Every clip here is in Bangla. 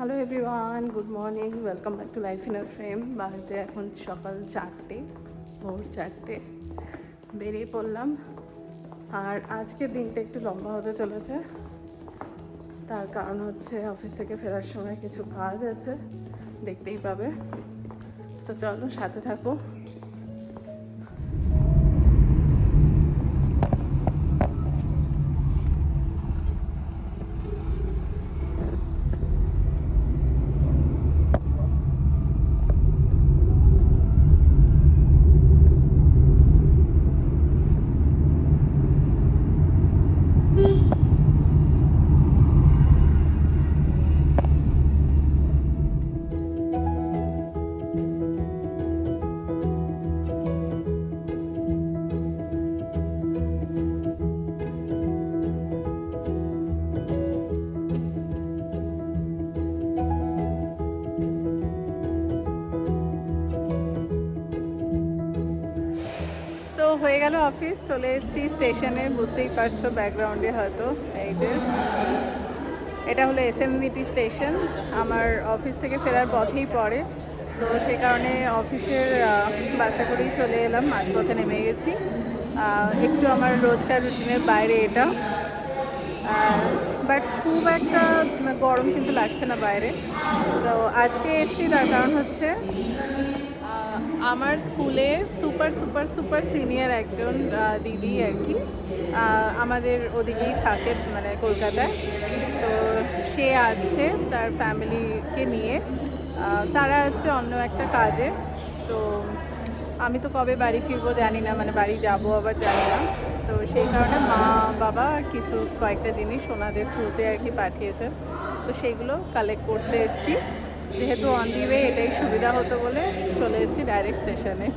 Hello everyone good morning welcome back to life in our frame বাজে এখন সকাল চারটে, ভোর চারটে। বেরিয়ে পড়লাম। আর আজকে দিনটা একটু লম্বা হতে চলেছে। তার কারণ হচ্ছে অফিস থেকে ফেরার সময় কিছু কাজ আছে। দেখতেই পাবে। তো চলো, সাথে থাকো। অফিস, চলে এসেছি স্টেশনে, বুঝতেই পারছ ব্যাকগ্রাউন্ডে হয়তো, এই যে। এটা হলো এস স্টেশন, আমার অফিস থেকে ফেরার পথেই পড়ে। তো সেই কারণে অফিসের বাসে করেই চলে এলাম, মাঝপথে নেমে গেছি। একটু আমার রোজকার রুটিনের বাইরে এটা। বাট খুব একটা গরম কিন্তু লাগছে না বাইরে। তো আজকে এসছি, তার কারণ হচ্ছে আমার স্কুলে সুপার সুপার সুপার সিনিয়র একজন দিদি আর কি। আমাদের ওদিকেই থাকে মানে কলকাতায়। তো সে আসছে তার ফ্যামিলিকে নিয়ে। তারা আসছে অন্য একটা কাজে। তো আমি তো কবে বাড়ি ফিরবো জানি না মানে বাড়ি যাব আবার জানি না। তো সেই কারণে মা, বাবা কিছু কয়েকটা জিনিস ওনাদের থ্রুতে আর কি পাঠিয়েছে। তো সেগুলো কালেক্ট করতে এসেছি। যেহেতু অন দি ওয়ে এটাই সুবিধা হতো বলে চলে এসেছি ডাইরেক্ট স্টেশনে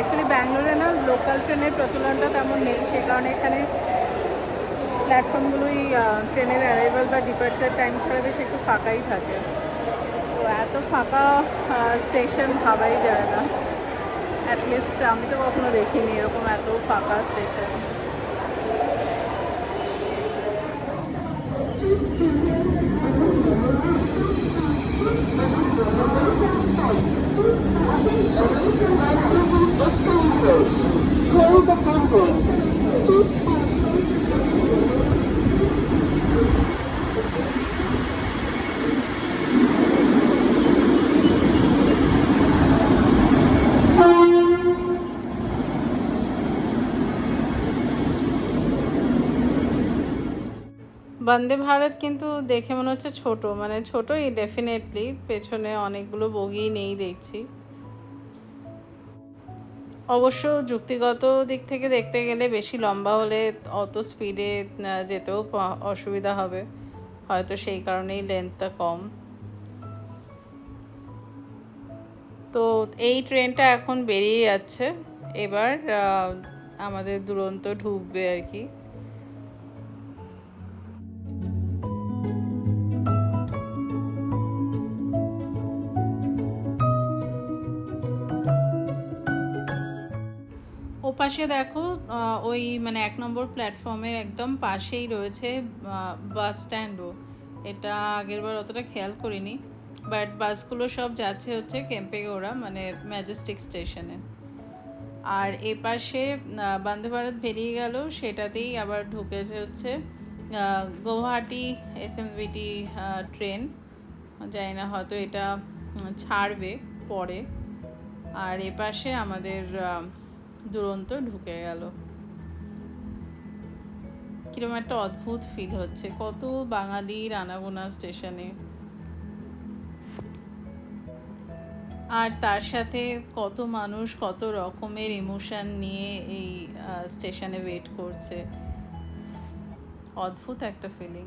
অ্যাকচুয়ালি ব্যাঙ্গালোরে না লোকাল ট্রেনের প্রচলনটা তেমন নেই, সে কারণে এখানে প্ল্যাটফর্মগুলোই ট্রেনের অ্যারাইভাল বা ডিপার্চার টাইম ছাড়া বেশ একটু ফাঁকাই থাকে। তো এত ফাঁকা স্টেশন ভাবাই যায় না। অ্যাটলিস্ট আমি তো কখনো দেখিনি এরকম এত ফাঁকা স্টেশন বন্দে ভারত কিন্তু দেখে মনে হচ্ছে ছোট মানে ছোটই ডেফিনেটলি পেছনে অনেকগুলো বগি নেই দেখছি। অবশ্য যুক্তিগত দিক থেকে দেখতে গেলে বেশি লম্বা হলে অত স্পিডে যেতেও অসুবিধা হবে। হয়তো সেই কারণেই লেন্থটা কম। তো এই ট্রেনটা এখন বেরিয়ে যাচ্ছে। এবার আমাদের দুরন্ত ঢুকবে আর কি। পাশে দেখো ওই মানে এক নম্বর প্ল্যাটফর্মের একদম পাশেই রয়েছে বাস স্ট্যান্ডও এটা আগেরবার অতটা খেয়াল করিনি বাট বাসগুলো সব যাচ্ছে হচ্ছে কেম্পেগৌড়া মানে ম্যাজেস্টিক স্টেশনে আর এ পাশে বন্দে ভারত বেরিয়ে গেল, সেটাতেই আবার ঢুকেছে হচ্ছে গৌহাটি এস ট্রেন জানি না হয়তো এটা ছাড়বে পরে। আর এ পাশে আমাদের দুরন্ত ঢুকে গেল। কীরকম একটা অদ্ভুত ফিল হচ্ছে। কত বাঙালি রানাগোনা স্টেশনে আর তার সাথে কত মানুষ কত রকমের ইমোশন নিয়ে এই স্টেশনে ওয়েট করছে। অদ্ভুত একটা ফিলিং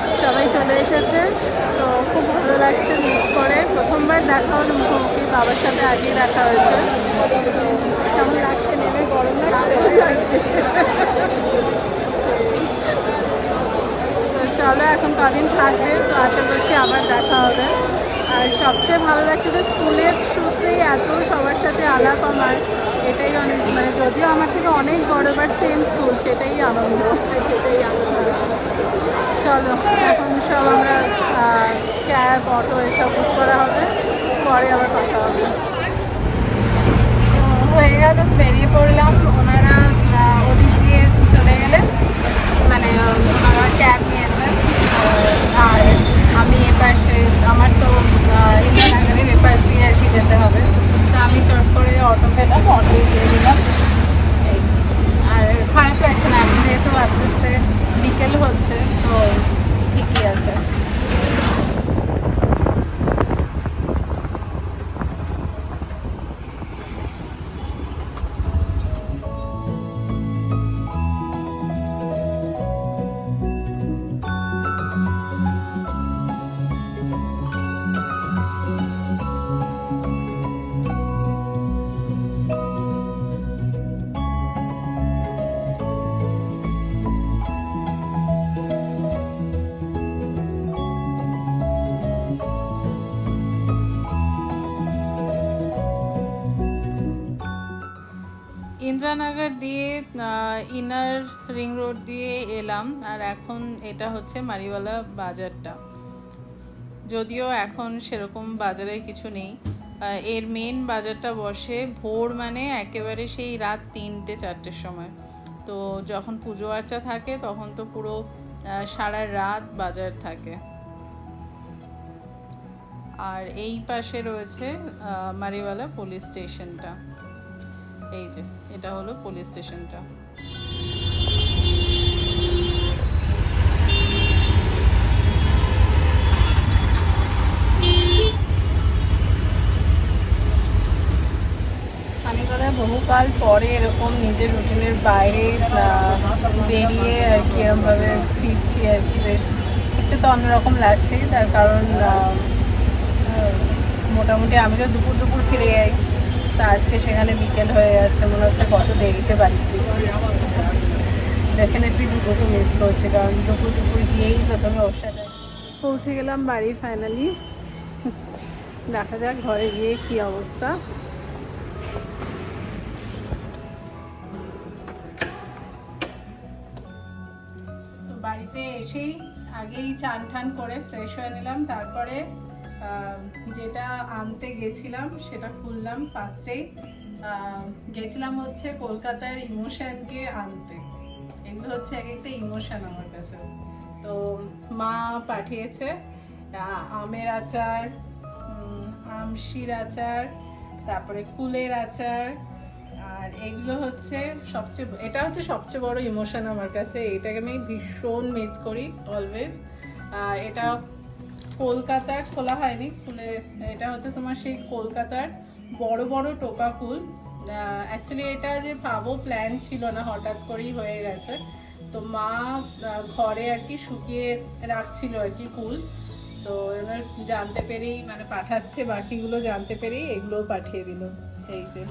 সবাই চলে এসেছে। তো খুব ভালো লাগছে মিট করে। প্রথমবার দেখা হলো মুখোমুখি, বাবার সাথে আগেই দেখা হয়েছে। কেমন লাগছে? নেমে গরম লাগছে? তো চলো, এখন কদিন থাকবে, তো আশা করছি আবার দেখা হবে। আর সবচেয়ে ভালো লাগছে যে স্কুলের সূত্রেই এত সবার সাথে আলাপ আমার। এটাই অনেক মানে যদিও আমার থেকে অনেক বড় বাট সেম স্কুল সেটাই আনন্দ সেটাই আনন্দ। চলো, এখন সব আমরা ক্যাব, অটো এসব বুক করা হবে, পরে আবার কথা হবে। হয়ে গেল, বেরিয়ে পড়লাম, ওনারা ওদিক দিয়ে চলে গেলেন মানে ওনারা ক্যাব নিয়েছেন। ইন্দ্রানগর দিয়ে ইনার রিং রোড দিয়ে এলাম, আর এখন এটা হচ্ছে মারিওয়ালা বাজারটা। যদিও এখন সেরকম বাজারে কিছু নেই এর মেন বাজারটা বসে ভোর মানে একেবারে সেই রাত তিনটে, চারটের সময়। তো যখন পুজো আর্চা থাকে, তখন তো পুরো সারা রাত বাজার থাকে। আর এই পাশে রয়েছে মারিওয়ালা পুলিশ স্টেশনটা। এই যে, এটা হলো পুলিশ স্টেশনটা আমি বহুকাল পরে এরকম নিজের রুটিনের বাইরে বেরিয়ে আর কি এরমভাবে ফিরছি আর কি। বেশ, একটু তো অন্যরকম লাগছে, তার কারণ মোটামুটি আমি তো দুপুর দুপুর ফিরে যাই। তা আজকে সেখানে বিকেল হয়ে যাচ্ছে, মনে হচ্ছে কত দেরিতে বাড়ি ফিরছি। ডেফিনেটলি দুপুরকে মিস করছি, কারণ দুপুর দুপুর গিয়েই প্রথমে ওর সাথে পৌঁছে গেলাম বাড়ি ফাইনালি দেখা যাক ঘরে গিয়ে কি অবস্থা। বাড়িতে এসেই আগেই চান টান করে ফ্রেশ হয়ে নিলাম, তারপরে যেটা আনতে গেছিলাম, সেটা খুললাম ফার্স্টেই গেছিলাম হচ্ছে কলকাতার ইমোশনকে আনতে। এগুলো হচ্ছে এক একটা ইমোশন আমার কাছে। তো মা পাঠিয়েছে আমের আচার আমশির আচার, তারপরে কুলের আচার, আর এগুলো হচ্ছে সবচেয়ে এটা হচ্ছে সবচেয়ে বড় ইমোশন আমার কাছে। এটাকে আমি ভীষণ মিস করি অলওয়েজ এটা কলকাতার খোলা হয়নি, খুলে, এটা হচ্ছে তোমার সেই কলকাতার বড় বড় টোপা কুল অ্যাকচুয়ালি এটা যে পাবো প্ল্যান ছিল না, হঠাৎ করেই হয়ে গেছে। তো মা ঘরে আর কি শুকিয়ে রাখছিল আর কি কুল। তো এবার জানতে পেরেই মানে পাঠাচ্ছে, বাকিগুলো জানতে পেরেই এগুলোও পাঠিয়ে দিল। এই যে।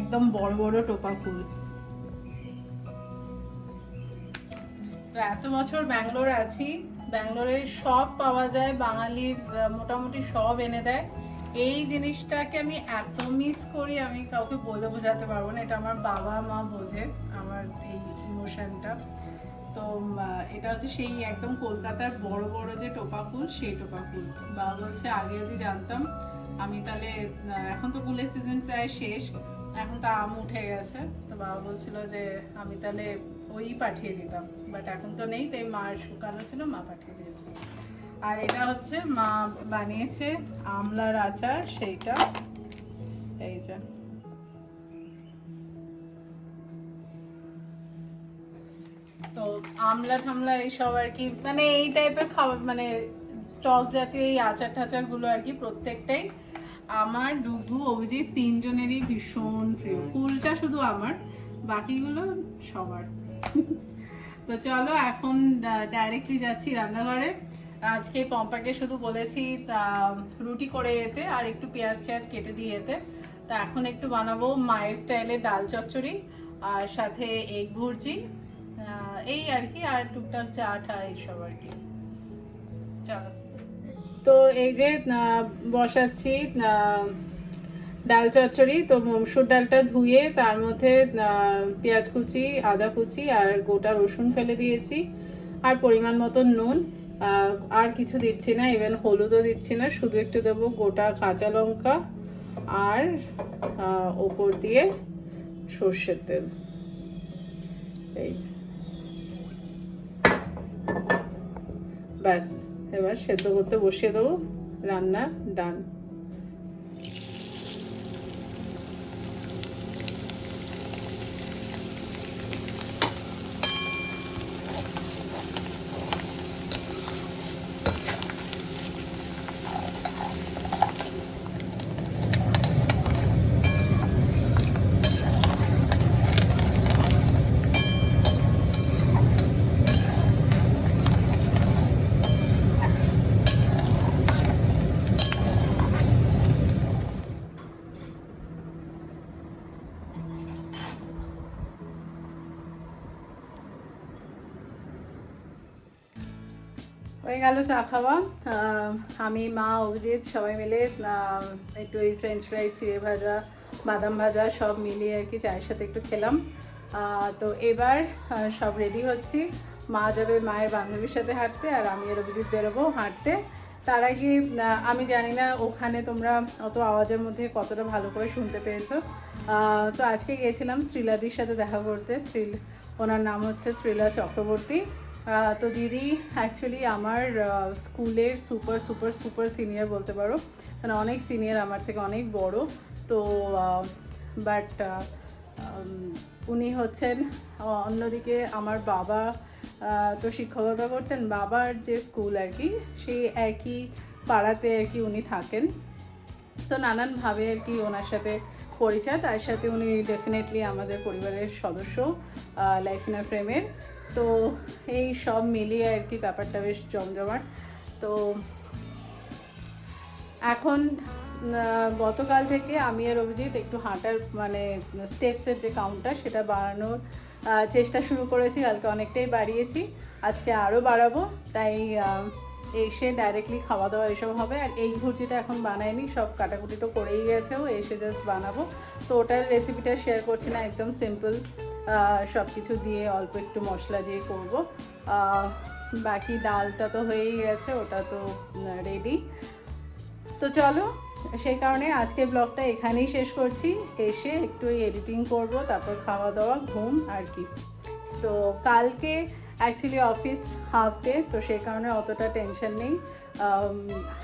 একদম বড় বড় টোপা ফুল তো এত বছর ব্যাঙ্গালোর আছি। ব্যাঙ্গালোরে সব পাওয়া যায়, বাঙালির মোটামুটি সব এনে দেয়। এই জিনিসটাকে আমি এত মিস করি, আমি কাউকে বলে বোঝাতে পারব না। এটা আমার বাবা, মা বোঝে আমার এই ইমোশনটা তো এটা হচ্ছে সেই একদম কলকাতার বড় বড় যে টোপা ফুল সেই টোপা ফুল বাবা বলছে, আগে যদি জানতাম, আমি তাহলে এখন তো কুলের সিজন প্রায় শেষ। এখন তো আম উঠে গেছে। তো বাবা বলছিল যে আমি তাহলে ওই পাঠিয়ে দিতাম। বাট এখন তো নেই, তাই মা শুকানো ছিল, মা পাঠিয়ে দিয়েছে। আর এটা হচ্ছে মা বানিয়েছে আমলার আচার, সেইটা। এই যে। তো আমলা ঠামলা এইসব আর কি মানে এই টাইপের খাবার মানে টক জাতীয় এই আচার টাচারগুলো আর কি প্রত্যেকটাই আমার ডুগু অভিজিৎ তিনজনেরই ভীষণ প্রিয়। কুলটা শুধু আমার বাকিগুলো সবার। তো চলো এখন ডাইরেক্টলি যাচ্ছি রান্নাঘরে। আজকে পম্পাকে শুধু বলেছি তা, রুটি করে এতে আর একটু পেঁয়াজ টেয়াজ কেটে দিয়ে এতে। তা এখন একটু বানাবো মায়ের স্টাইলে ডাল চচ্চড়ি আর সাথে এগ ভুর্জি। এই আর কি আর টুকটাক চা টা এইসব আর কি। চলো। তো এই যে বসাচ্ছি ডাল চচ্চড়ি, তো মসুর ডালটা ধুয়ে তার মধ্যে পেঁয়াজ কুচি, আদা কুচি আর গোটা রসুন ফেলে দিয়েছি আর পরিমাণ মতো নুন। আর কিছু দিচ্ছি না ইভেন হলুদও দিচ্ছি না, শুধু একটু দেবো গোটা কাঁচা লঙ্কা আর ওপর দিয়ে সর্ষের তেল। এই। ব্যাস। এবার সেদ্ধ করতে বসিয়ে দেবো রান্না ডান হয়ে গেল চা খাওয়া। আমি, মা, অভিজিৎ সবাই মিলে একটু এই ফ্রেঞ্চ ফ্রাইস চিড়ে ভাজা, বাদাম ভাজা সব মিলিয়ে আর কি চায়ের সাথে একটু খেলাম। তো এবার সব রেডি হচ্ছি। মা যাবে মায়ের বান্ধবীর সাথে হাঁটতে আর আমি আর অভিজিৎ বেরোবো হাঁটতে। তার আগে আমি জানি না ওখানে তোমরা অত আওয়াজের মধ্যে কতটা ভালো করে শুনতে পেয়েছ। তো আজকে গিয়েছিলাম শ্রীলাদির সাথে দেখা করতে। শ্রীল, ওনার নাম হচ্ছে শ্রীলা চক্রবর্তী। তো দিদি অ্যাকচুয়ালি আমার স্কুলের সুপার সুপার সুপার সিনিয়র বলতে পারো। মানে অনেক সিনিয়র আমার থেকে অনেক বড়। তো বাট উনি হচ্ছেন অন্যদিকে আমার বাবা তো শিক্ষকতা করতেন। বাবার যে স্কুল আর কি, সেই একই পাড়াতে আর কি উনি থাকেন। তো নানানভাবে আর কি ওনার সাথে পরিচয়। তার সাথে উনি ডেফিনেটলি আমাদের পরিবারের সদস্য লাইফ লাইফিনা ফ্রেমের তো এই সব মিলিয়ে আর কি ব্যাপারটা বেশ জমজমাট। তো এখন গতকাল থেকে আমি আর অভিজিৎ একটু হাঁটার মানে স্টেপসের যে কাউন্টটা সেটা বাড়ানোর চেষ্টা শুরু করেছি। কালকে অনেকটাই বাড়িয়েছি। আজকে আরও বাড়াবো। তাই এসে ডাইরেক্টলি খাওয়া দাওয়া এসব হবে। আর এই ভুজিটা এখন বানায়নি সব কাটাকুটি তো করেই গেছে ও। এসে জাস্ট বানাবো। তো ওটার রেসিপিটা শেয়ার করছি না। একদম সিম্পল সব কিছু দিয়ে অল্প একটু মশলা দিয়ে করব। বাকি ডালটা তো হয়েই গেছে, ওটা তো রেডি তো চলো, সেই কারণে আজকে ব্লগটা এখানেই শেষ করছি। এসে একটু এডিটিং করব, তারপর খাওয়া দাওয়া, ঘুম আর কি। তো কালকে অ্যাকচুয়ালি অফিস হাফ ডে তো সেই কারণে অতটা টেনশন নেই।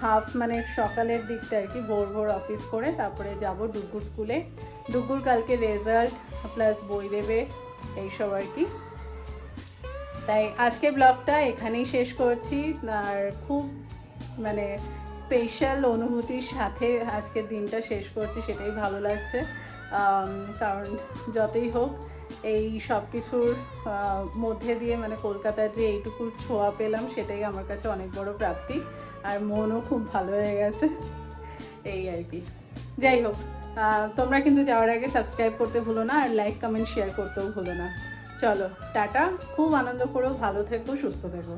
হাফ মানে সকালের দিকটা আর কি, ভোর ভোর অফিস করে তারপরে যাব ডুগুর স্কুলে ডুগুর কালকে রেজাল্ট প্লাস বই দেবে, এইসব আর কি। তাই আজকে ব্লগটা এখানেই শেষ করছি। আর খুব মানে স্পেশাল অনুভূতির সাথে আজকের দিনটা শেষ করছি, সেটাই ভালো লাগছে। কারণ যতই হোক এই সব কিছুর মধ্যে দিয়ে মানে কলকাতার যে এইটুকু ছোঁয়া পেলাম, সেটাই আমার কাছে অনেক বড় প্রাপ্তি। আর মনও খুব ভালো হয়ে গেছে। এই আর কি। যাই হোক তোমরা কিন্তু যাওয়ার আগে সাবস্ক্রাইব করতে ভুলো না, আর লাইক কমেন্ট শেয়ার করতেও ভুলো না। চলো, টাটা। খুব আনন্দ করো, ভালো থেকো, সুস্থ থেকো।